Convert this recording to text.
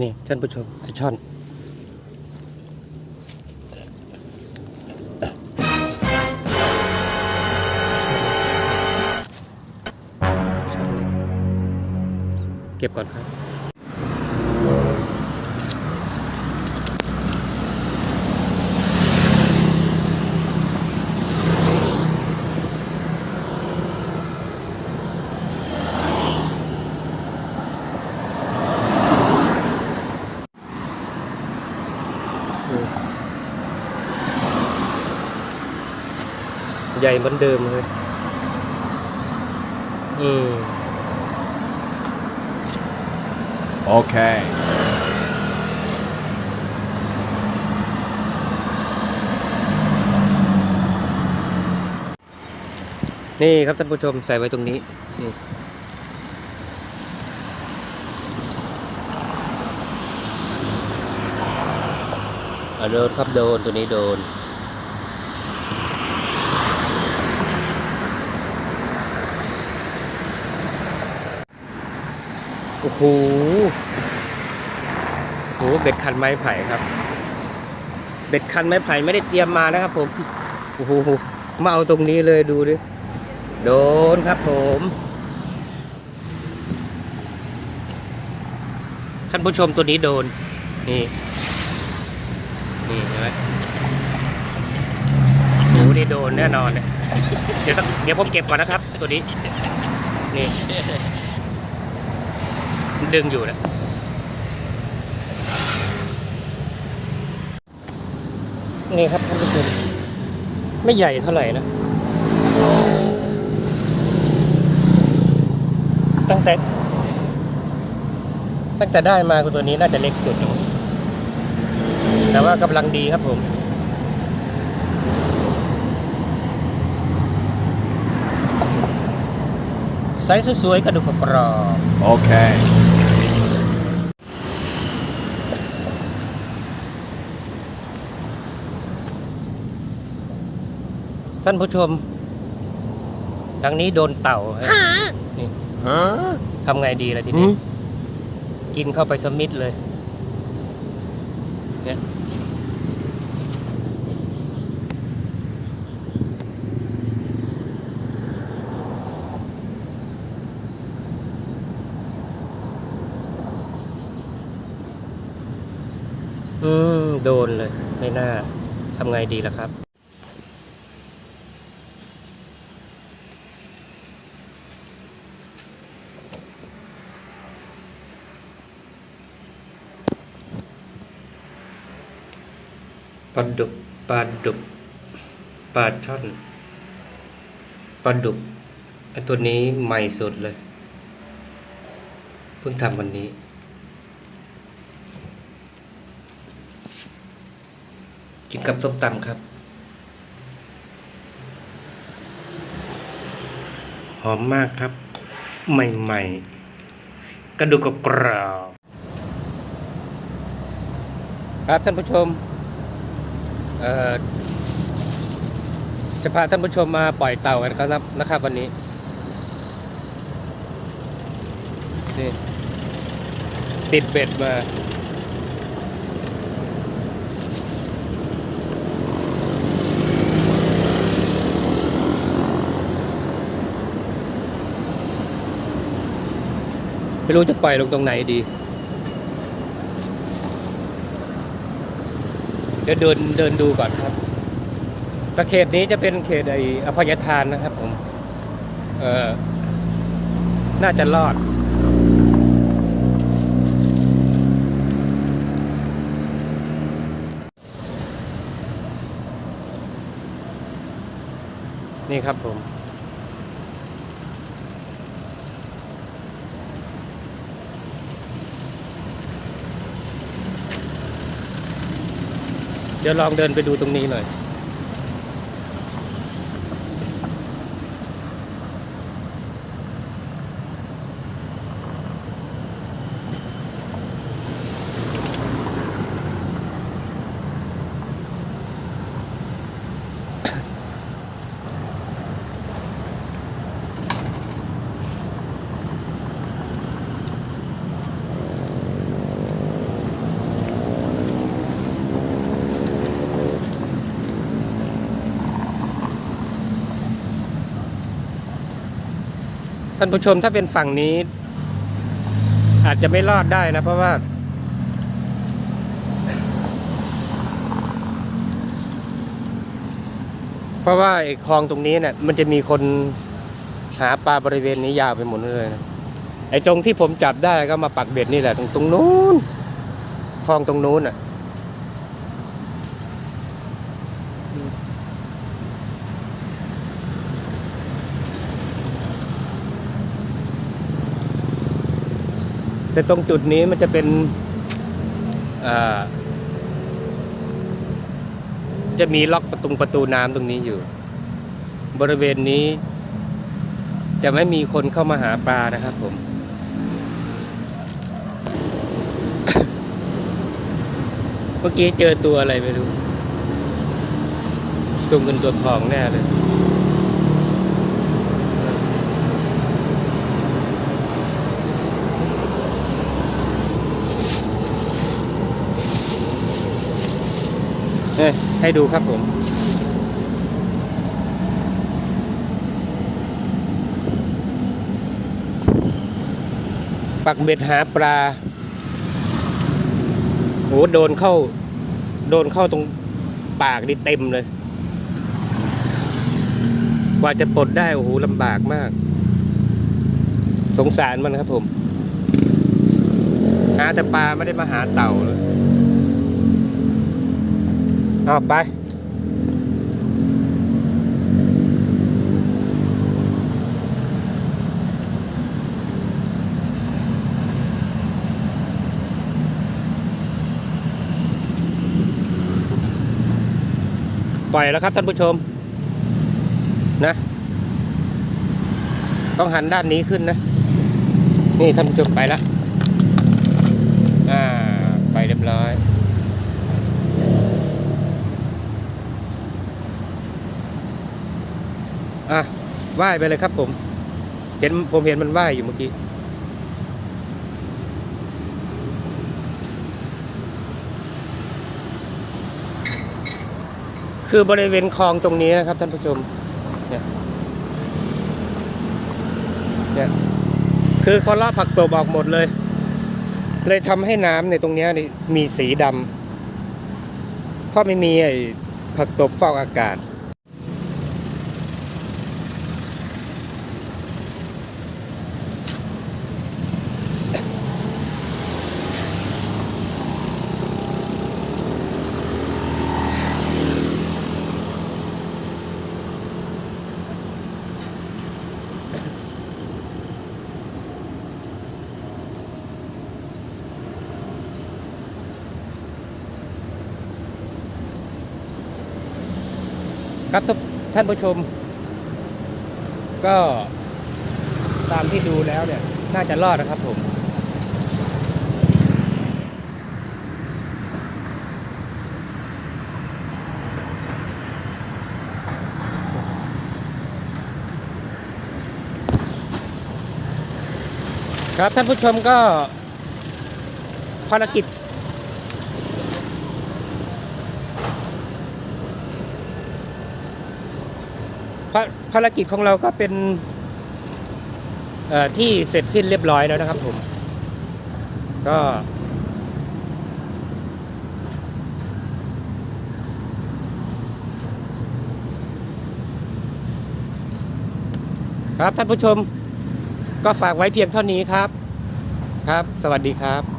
นี่ท่านผู้ชมไอช่อนช่อนเล็กเก็บก่อนครับ ใหญ่เหมือนเดิมเลยอืม Okay. นี่ครับท่านผู้ชมใส่ไว้ตรงนี้นี่อะโดนครับโดนตัวนี้โดน โอ้โหโอ้โหเบ็ดคันไม้ไผ่ครับ เบ็ดคันไม้ไผ่ไม่ได้เตรียมมานะครับ ผม โอ้โห มาเอาตรงนี้เลยดูดิ โดนครับผมท่านผู้ชมตัวนี้โดน นี่ นี่เห็นไหมโอ้นี่โดนแน่นอนเนี่ยเดี๋ยวสักเดี๋ยวผมเก็บก่อนนะครับ ตัวนี้ นี่ ดึงอยู่นะนี่ครับท่านผู้ชมไม่ใหญ่เท่าไหร่นะตั้งแต่ ตั้งแต่ได้มาตัวนี้น่าจะเล็กสุด แต่ว่ากำลังดีครับผม ไซส์สวยๆกระดูกกรอบ Okay. ท่านผู้ชมทางนี้โดนเต่าฮะนี่ Huh? ทำไงดีล่ะทีนี้ กินเข้าไปสมิดเลยเนี่ย อืม โดนเลย ไม่น่าทำไงดีล่ะครับ ปลาดุก ปลาดุก ปลาช่อน ปลาดุกไอตัวนี้ใหม่สุดเลย เพิ่งทำวันนี้ กินกับส้มตำครับ หอมมากครับ ใหม่ๆ กระดูกกรอบครับท่านผู้ชมจะพาท่านผู้ชมมาปล่อยเต่ากันครับนะครับ วันนี้นี่ติดเบ็ดมา ไม่รู้จะปล่อยลงตรงไหนดี เดี๋ยวเดินเดินดูก่อนครับต่เขตนี้จะเป็นเขตไออภัยทานนะครับผม เออน่าจะรอด นี่ครับผม เดี๋ยวลองเดินไปดูตรงนี้หน่อย ท่านผู้ชมถ้าเป็นฝั่งนี้ อาจจะไม่รอดได้นะ เพราะว่า เพราะว่าไอ้คลองตรงนี้เนี่ยมันจะมีคนหาปลาบริเวณนี้ยาวไปหมดเลยนะไอ้ตรงที่ผมจับได้ก็มาปักเบ็ดนี่แหละ ตรงตรงนู้นคลองตรงนู้นอะ แต่ตรงจุดนี้มันจะเป็นจะมีล็อกประตูประตูน้ำตรงนี้อยู่ บริเวณนี้จะไม่มีคนเข้ามาหาปลานะครับผม เมื่อกี้เจอตัวอะไรไม่รู้ตัวเงินตัวทองแน่เลย เอ้ยให้ดูครับผมปักเบ็ดหาปลาโหโดนเข้า โดนเข้าตรงปากนี่เต็มเลย กว่าจะปลดได้โอ้โหลำบากมาก สงสารมันครับผม หาแต่ปลาไม่ได้มาหาเต่าเลย เอาไป ปล่อยแล้วครับท่านผู้ชม นะ ต้องหันด้านนี้ขึ้นนะ นี่ท่านผู้ชมไปแล้ว อ่า ไปเรียบร้อย อะว่ายไปเลยครับผม เห็นผมเห็นมันว่ายอยู่เมื่อกี้คือบริเวณคลองตรงนี้นะครับท่านผู้ชมเนี่ยเนี่ยคือเขาลาผักตบออกหมดเลย เลยทำให้น้ำในตรงนี้นี่มีสีดำเพราะไม่มีไอ้ผักตบฟอกอากาศ ครับท่านผู้ชม ก็ตามที่ดูแล้วเนี่ย น่าจะรอดนะครับผม ครับท่านผู้ชมก็ภารกิจ ภารกิจของเราก็เป็นที่เสร็จสิ้นเรียบร้อยแล้วนะครับผม ก็ครับท่านผู้ชมก็ฝากไว้เพียงเท่านี้ครับ ครับ สวัสดีครับ